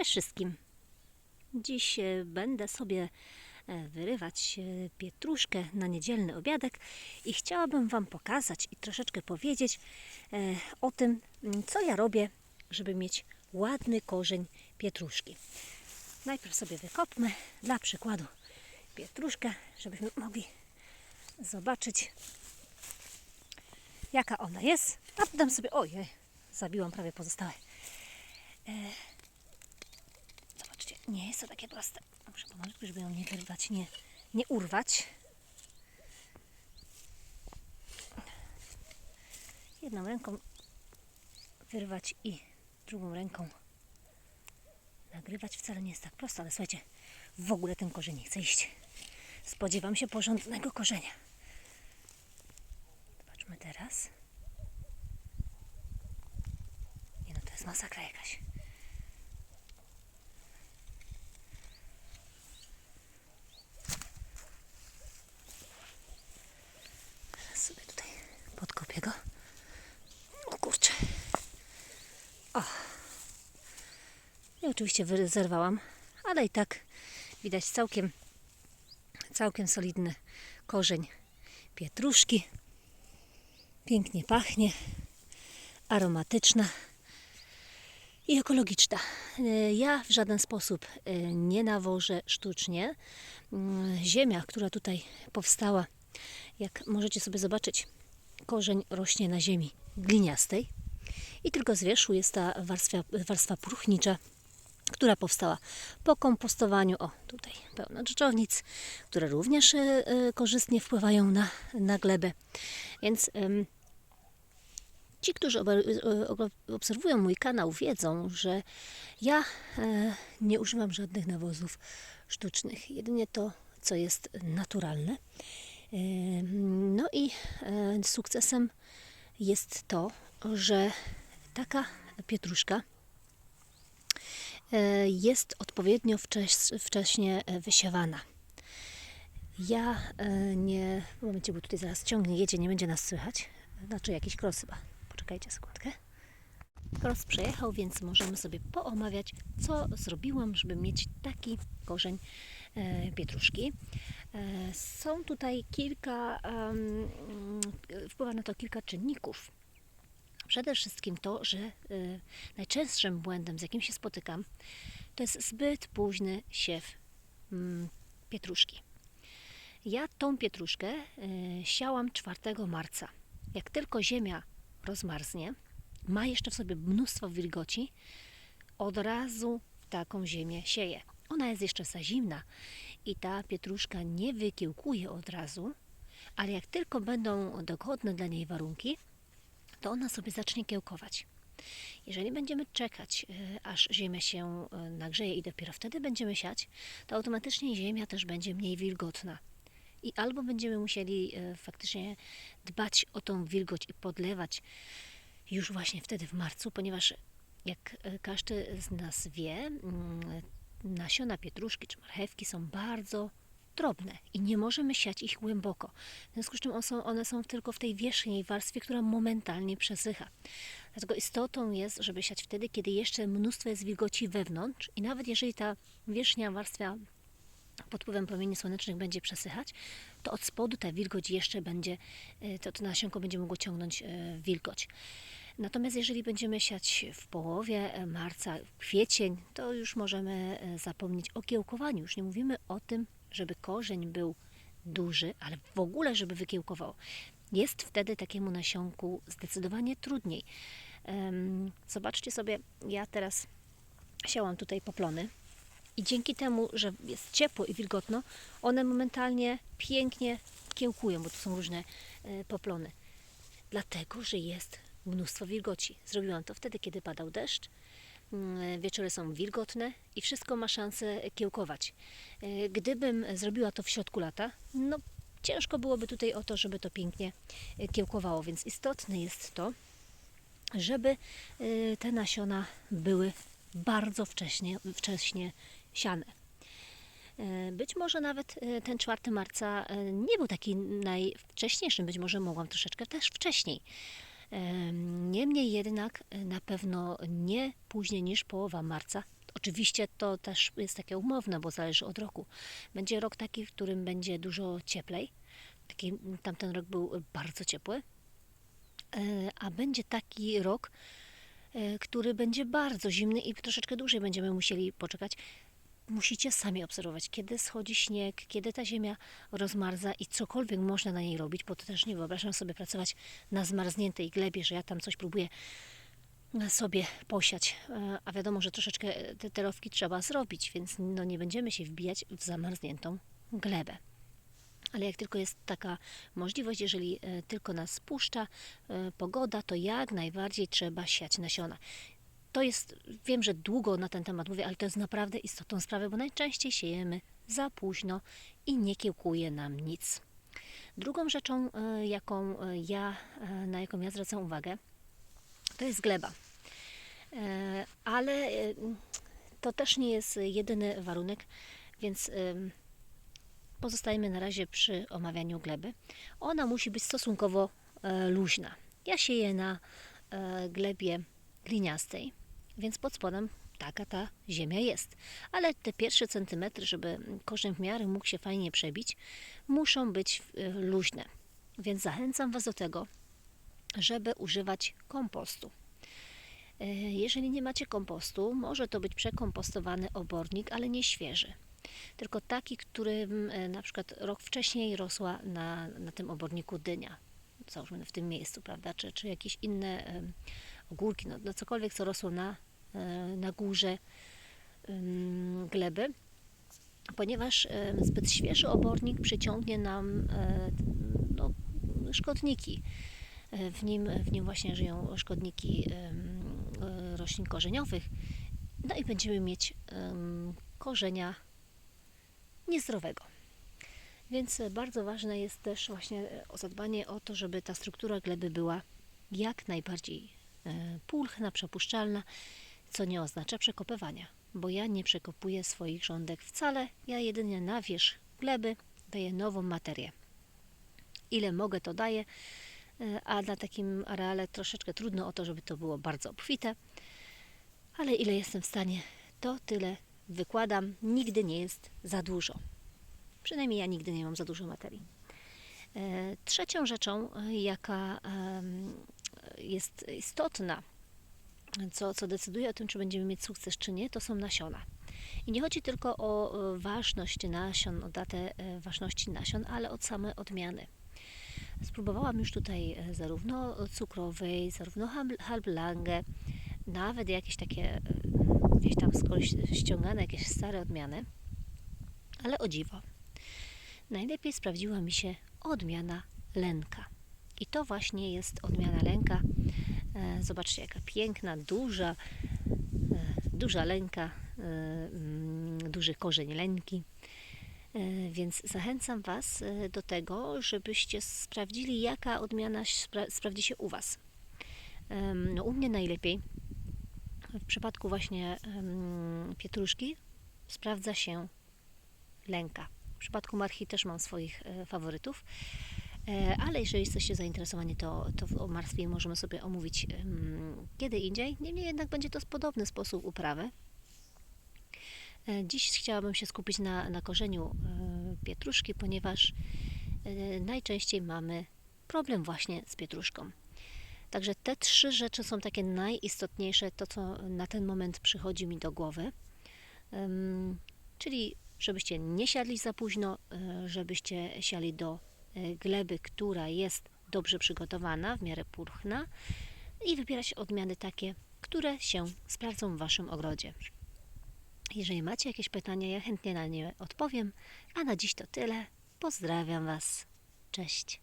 Cześć wszystkim. Dziś e, będę sobie e, wyrywać e, pietruszkę na niedzielny obiadek i chciałabym Wam pokazać i troszeczkę powiedzieć o tym, co ja robię, żeby mieć ładny korzeń pietruszki. Najpierw sobie wykopmy dla przykładu pietruszkę, żebyśmy mogli zobaczyć, jaka ona jest. A potem sobie, ojej, zabiłam prawie pozostałe. Nie jest to takie proste. Muszę pomalutku, żeby ją nie wyrwać, nie, nie urwać. Jedną ręką wyrwać i drugą ręką nagrywać wcale nie jest tak prosto, ale słuchajcie, w ogóle ten korzeń nie chce iść. Spodziewam się porządnego korzenia. Zobaczmy teraz. Nie no, to jest masakra jakaś. Teraz sobie tutaj podkopię go. O kurczę. O. I oczywiście wy- zerwałam, ale i tak widać całkiem, całkiem solidny korzeń pietruszki. Pięknie pachnie, aromatyczna i ekologiczna. E, Ja w żaden sposób e, nie nawożę sztucznie. Mm, Ziemia, która tutaj powstała, jak możecie sobie zobaczyć, korzeń rośnie na ziemi gliniastej i tylko z wierzchu jest ta warstwa, warstwa próchnicza, która powstała po kompostowaniu. O, tutaj pełno dżdżownic, które również e, e, korzystnie wpływają na, na glebę. Więc Ci, którzy o- obserwują mój kanał, wiedzą, że ja e, nie używam żadnych nawozów sztucznych, jedynie to, co jest naturalne. E, No i e, sukcesem jest to, że taka pietruszka e, jest odpowiednio wcześ, wcześnie e, wysiewana. Ja e, nie. W momencie, bo tutaj zaraz ciągnie, jedzie, nie będzie nas słychać. Znaczy jakiś kros chyba. Poczekajcie sekundkę. Kros przejechał, więc możemy sobie poomawiać, co zrobiłam, żeby mieć taki korzeń e, pietruszki. E, są tutaj kilka, wpływa na to kilka czynników. Przede wszystkim to, że e, najczęstszym błędem, z jakim się spotykam, to jest zbyt późny siew mm, pietruszki. Ja tą pietruszkę e, siałam 4 marca. Jak tylko ziemia rozmarznie, ma jeszcze w sobie mnóstwo wilgoci, od razu w taką ziemię sieje. Ona jest jeszcze za zimna i ta pietruszka nie wykiełkuje od razu, ale jak tylko będą dogodne dla niej warunki, to ona sobie zacznie kiełkować. Jeżeli będziemy czekać, e, aż ziemia się e, nagrzeje i dopiero wtedy będziemy siać, to automatycznie ziemia też będzie mniej wilgotna. I albo będziemy musieli e, faktycznie dbać o tą wilgoć i podlewać już właśnie wtedy w marcu, ponieważ jak każdy z nas wie, mm, nasiona pietruszki czy marchewki są bardzo drobne i nie możemy siać ich głęboko. W związku z czym są, one są tylko w tej wierzchniej warstwie, która momentalnie przesycha. Dlatego istotą jest, żeby siać wtedy, kiedy jeszcze mnóstwo jest wilgoci wewnątrz i nawet jeżeli ta wierzchnia warstwa pod wpływem promieni słonecznych będzie przesychać, to od spodu ta wilgoć jeszcze będzie, e, to, to nasionko będzie mogło ciągnąć e, wilgoć. Natomiast jeżeli będziemy siać w połowie e, marca, kwiecień, to już możemy zapomnieć o kiełkowaniu. Już nie mówimy o tym, żeby korzeń był duży, ale w ogóle, żeby wykiełkował. Jest wtedy takiemu nasionku zdecydowanie trudniej. Zobaczcie sobie, ja teraz siałam tutaj poplony. I dzięki temu, że jest ciepło i wilgotno, one momentalnie pięknie kiełkują, bo to są różne e, poplony. Dlatego, że jest mnóstwo wilgoci. Zrobiłam to wtedy, kiedy padał deszcz. Mm, Wieczory są wilgotne i wszystko ma szansę kiełkować. E, Gdybym zrobiła to w środku lata, no ciężko byłoby tutaj o to, żeby to pięknie e, kiełkowało, więc istotne jest to, żeby e, te nasiona były bardzo wcześnie, wcześnie siane. Być może nawet ten 4 marca nie był taki najwcześniejszy, być może mogłam troszeczkę też wcześniej. Niemniej jednak e, na pewno nie później niż połowa marca Oczywiście to też jest takie umowne, bo zależy od roku. Będzie rok taki, w którym będzie dużo cieplej. Taki, tamten rok był bardzo ciepły. E, A będzie taki rok, e, który będzie bardzo zimny i troszeczkę dłużej będziemy musieli poczekać. Musicie sami obserwować, kiedy schodzi śnieg, kiedy ta ziemia rozmarza i cokolwiek można na niej robić, bo to też nie wyobrażam sobie pracować na zmarzniętej glebie, że ja tam coś próbuję sobie posiać. E, A wiadomo, że troszeczkę te terowki trzeba zrobić, więc no nie będziemy się wbijać w zamarzniętą glebę. Ale jak tylko jest taka możliwość, jeżeli e, tylko nas puszcza e, pogoda, to jak najbardziej trzeba siać nasiona. To jest, wiem, że długo na ten temat mówię, ale to jest naprawdę istotną sprawę, bo najczęściej siejemy za późno i nie kiełkuje nam nic. Drugą rzeczą, e, jaką e, ja, e, na jaką ja zwracam uwagę, to jest gleba. Ale to też nie jest jedyny warunek, więc em, pozostajemy na razie przy omawianiu gleby. Ona musi być stosunkowo luźna. Ja sieję na glebie gliniastej, więc pod spodem taka ta ziemia jest. Ale te pierwsze centymetry, żeby korzeń w miarę mógł się fajnie przebić, muszą być e, luźne. Więc zachęcam Was do tego, żeby używać kompostu. E, Jeżeli nie macie kompostu, może to być przekompostowany obornik, ale nie świeży. Tylko taki, którym e, na przykład rok wcześniej rosła na, na tym oborniku dynia. Załóżmy w tym miejscu, prawda? Czy, czy jakieś inne ogórki, no, no cokolwiek, co rosło na, na górze gleby. Ponieważ em, zbyt świeży obornik przyciągnie nam e, no, szkodniki. E, W nim, w nim właśnie żyją szkodniki e, roślin korzeniowych. No i będziemy mieć korzenia niezdrowego. Więc e, bardzo ważne jest też właśnie e, zadbanie o to, żeby ta struktura gleby była jak najbardziej e, pulchna, przepuszczalna, co nie oznacza przekopywania, bo ja nie przekopuję swoich rządek wcale, ja jedynie na wierzch gleby daję nową materię. Ile mogę, to daję, e, a na takim areale troszeczkę trudno o to, żeby to było bardzo obfite, ale ile jestem w stanie, to tyle wykładam. Nigdy nie jest za dużo. Przynajmniej ja nigdy nie mam za dużo materii. E, Trzecią rzeczą, e, jaka jest istotna, co, co decyduje o tym, czy będziemy mieć sukces, czy nie, to są nasiona. I nie chodzi tylko o e, ważność nasion, o datę e, ważności nasion, ale od same odmiany. Spróbowałam już tutaj e, zarówno cukrowej, zarówno Hal- halblange, nawet jakieś takie gdzieś tam skądś ściągane, jakieś stare odmiany, ale o dziwo. Najlepiej sprawdziła mi się odmiana lęka. I to właśnie jest odmiana lęka. E, Zobaczcie, jaka piękna, duża, e, duża lęka, e, mm, duży korzeń lęki. Więc zachęcam Was do tego, żebyście sprawdzili, jaka odmiana spra- sprawdzi się u Was. No, u mnie najlepiej w przypadku właśnie em, pietruszki sprawdza się lęka. W przypadku marchi też mam swoich faworytów. E, Ale jeżeli jesteście zainteresowani, to, to o marstwie możemy sobie omówić kiedy indziej. Niemniej jednak będzie to podobny sposób uprawy. E, Dziś chciałabym się skupić na, na korzeniu e, pietruszki, ponieważ najczęściej mamy problem właśnie z pietruszką. Także te trzy rzeczy są takie najistotniejsze, to co na ten moment przychodzi mi do głowy. Czyli żebyście nie siadli za późno, żebyście siali do gleby, która jest dobrze przygotowana, w miarę pulchna i wybierać odmiany takie, które się sprawdzą w Waszym ogrodzie. Jeżeli macie jakieś pytania, ja chętnie na nie odpowiem, a na dziś to tyle. Pozdrawiam Was. Cześć.